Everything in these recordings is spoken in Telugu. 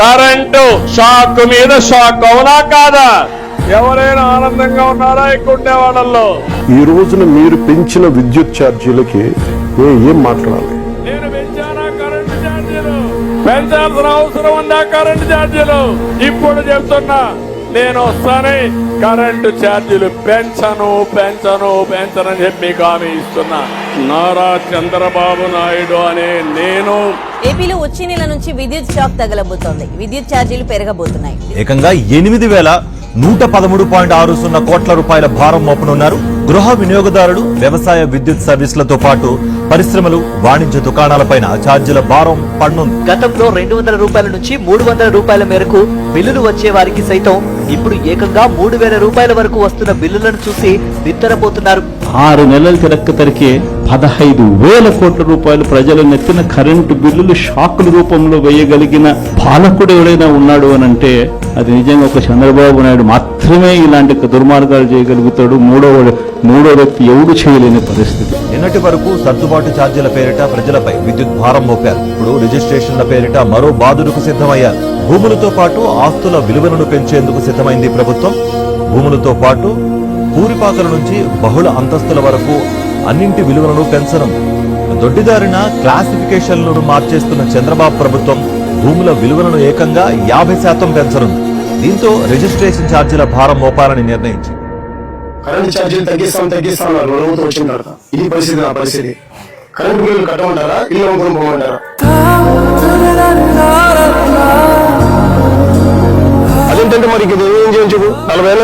కరెంటు షాక్ మీద షాక్ అవునా కాదా? ఎవరైనా ఆనందంగా ఉన్నారా ఇక్కడ ఉండే వాళ్ళల్లో ఈ రోజున మీరు పెంచిన విద్యుత్ ఛార్జీలకి ఏం మాట్లాడాలి? నేను పెంచానా కరెంటు ఛార్జీలు? పెంచాల్సిన అవసరం ఉందా కరెంటు ఛార్జీలు? ఇప్పుడు చెప్తున్నా నేను వస్తానే కరెంటు ఛార్జీలు పెంచను పెంచను పెంచనని చెప్పి మీకు హామీ ఇస్తున్నా. నారా చంద్రబాబు నాయుడు అనే నేను ఏపీలో వచ్చే నెల నుంచి విద్యుత్ షాక్ తగలబోతోంది. విద్యుత్ ఛార్జీలు పెరగబోతున్నాయి. ఏకంగా ఎనిమిది వేల నూట పదమూడు పాయింట్ ఆరు సున్నా కోట్ల రూపాయల భారం మోపనున్నారు. గృహ వినియోగదారులు వ్యవసాయ విద్యుత్ సర్వీసులతో పాటు పరిశ్రమలు వాణిజ్య దుకాణాలపైన ఛార్జీల భారం పడనుంది గతంలో రెండు వందల రూపాయల నుంచి మూడు వందల రూపాయల మేరకు బిల్లులు వచ్చే వారికి సైతం ఇప్పుడు ఏకంగా మూడు వేల రూపాయల వరకు వస్తున్న బిల్లులను చూసి బిత్తరపోతున్నారు ఆరు నెలల తిరక్క తరికే పదహైదు వేల కోట్ల రూపాయలు ప్రజల నెత్తిన కరెంటు బిల్లులు షాకుల రూపంలో వేయగలిగిన పాలకుడు ఎవడైనా ఉన్నాడు అని అంటే అది నిజంగా ఒక చంద్రబాబు నాయుడు మాత్రమే ఇలాంటి దుర్మార్గాలు చేయగలుగుతాడు. మూడో మూడో వ్యక్తి ఎవడు చేయలేని పరిస్థితి. నిన్నటి వరకు సర్దుబాటు ఛార్జీల పేరిట ప్రజలపై విద్యుత్ భారం మోపారు. ఇప్పుడు రిజిస్ట్రేషన్ల పేరిట మరో బాధుడుకు సిద్ధమయ్యారు. భూములతో పాటు ఆస్తుల విలువలను పెంచేందుకు సిద్ధమైంది ప్రభుత్వం. భూములతో పాటు పూరిపాకల నుంచి బహుళ అంతస్తుల వరకు అన్నింటి విలువలను పెంచనుంది దొడ్డిదారిన క్లాసిఫికేషన్లను మార్చేస్తున్న చంద్రబాబు ప్రభుత్వం భూముల విలువలను ఏకంగా యాభై శాతం పెంచనుంది దీంతో రిజిస్ట్రేషన్ ఛార్జీల భారం మోపాలని నిర్ణయించింది. కరెంట్ ఛార్జీలు తగ్గిస్తాం తగ్గిస్తాం అన్నారు. ప్రభుత్వం వచ్చిన తర్వాత ఇది పరిస్థితి నా పరిస్థితి. కరెంట్ బిల్లులు కట్టమంటారా ఇల్లు అమ్ముకుని పోమంటారా?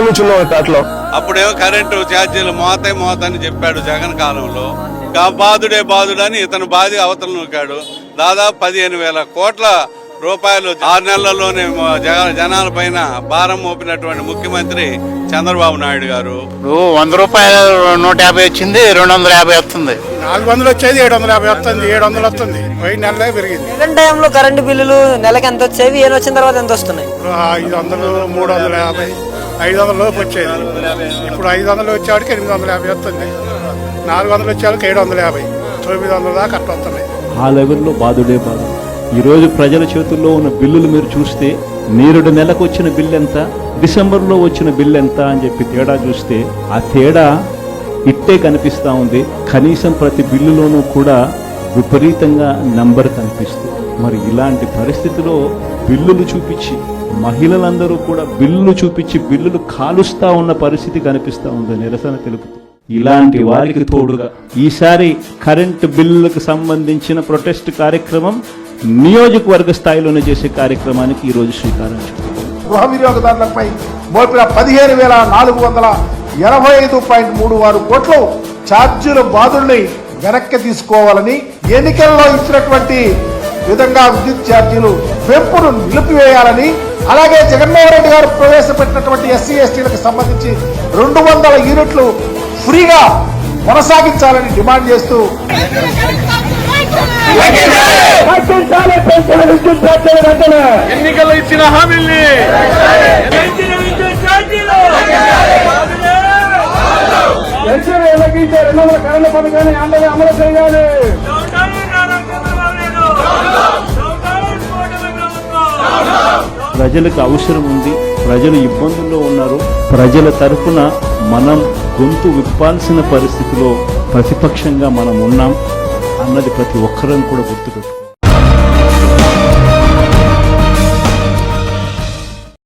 నుంచి ఉన్నాం పేటలో అప్పుడేమో కరెంటు ఛార్జీలు మోతే మోతని చెప్పాడు జగన్ కాలంలో. బాధుడే బాధుడని ఇతను బాధి అవతల నూకాడు. దాదాపు పదిహేను వేల కోట్ల రూపాయలు ఆరు నెలల్లోనే జనాల పైన భారం మోపినటువంటి ముఖ్యమంత్రి చంద్రబాబు నాయుడు గారు. ఇప్పుడు వంద రూపాయలు నూట యాభై వచ్చింది రెండు వందల యాభై వస్తుంది. నాలుగు వందలు వచ్చేది ఏడు వందల యాభై వస్తుంది ఏడు వందలు వస్తుంది. పోయిన నెలలే పెరిగింది. జగన్ టైంలో కరెంటు బిల్లులు నెలకు ఎంత వచ్చేవి ఏం వచ్చిన తర్వాత ఎంత వస్తున్నాయి? ఐదు వందలు మూడు వందల యాభై. ఐదు వందల లోపు వచ్చేది. ఇప్పుడు ఐదు వందలు వచ్చేవాడికి ఎనిమిది వందల యాభై వస్తుంది. నాలుగు వందలు వచ్చేవాడికి ఏడు వందల యాభై. తొమ్మిది వందల దాకా అట్లా వస్తున్నాయి ఆ లెవెల్లో బాధుడే బాధ. ఈరోజు ప్రజల చేతుల్లో ఉన్న బిల్లులు మీరు చూస్తే నేరుడు నెలకు వచ్చిన బిల్లు ఎంత డిసెంబర్లో వచ్చిన బిల్లు ఎంత అని చెప్పి తేడా చూస్తే ఆ తేడా ఇట్టే కనిపిస్తూ ఉంది. కనీసం ప్రతి బిల్లులోనూ కూడా విపరీతంగా నంబర్ కనిపిస్తుంది మరి ఇలాంటి పరిస్థితిలో బిల్లులు చూపించి మహిళలందరూ కూడా బిల్లులు చూపించి బిల్లులు కాలుస్తా ఉన్న పరిస్థితి కనిపిస్తూ ఉంది నిరసన తెలుపుతూ. ఇలాంటి వారికి తోడుగా ఈసారి కరెంటు బిల్లులకు సంబంధించిన ప్రొటెస్ట్ కార్యక్రమం నియోజకవర్గ స్థాయిలోనే చేసే కార్యక్రమానికి ఈరోజు శ్రీకారం గృహ వినియోగదారులపై మోపిన పదిహేను వేల నాలుగు వందల ఎనభై ఐదు పాయింట్ మూడు ఆరు కోట్లు ఛార్జీల బాధుల్ని వెనక్కి తీసుకోవాలని ఎన్నికల్లో ఇచ్చినటువంటి విధంగా విద్యుత్ ఛార్జీలు పెంపును నిలిపివేయాలని అలాగే జగన్మోహన్ రెడ్డి గారు ప్రవేశపెట్టినటువంటి ఎస్సీ ఎస్టీలకు సంబంధించి రెండు వందల యూనిట్లు ఫ్రీగా కొనసాగించాలని డిమాండ్ చేస్తూ ఎన్నికల్లో ఇచ్చిన హామీల్ని అమలు చేయాలి. ప్రజలకు అవసరం ఉంది. ప్రజలు ఇబ్బందుల్లో ఉన్నారు. ప్రజల తరఫున మనం గొంతు విప్పాల్సిన పరిస్థితిలో ప్రతిపక్షంగా మనం ఉన్నాం అన్నది ప్రతి ఒక్కరం కూడా గుర్తుపెట్టు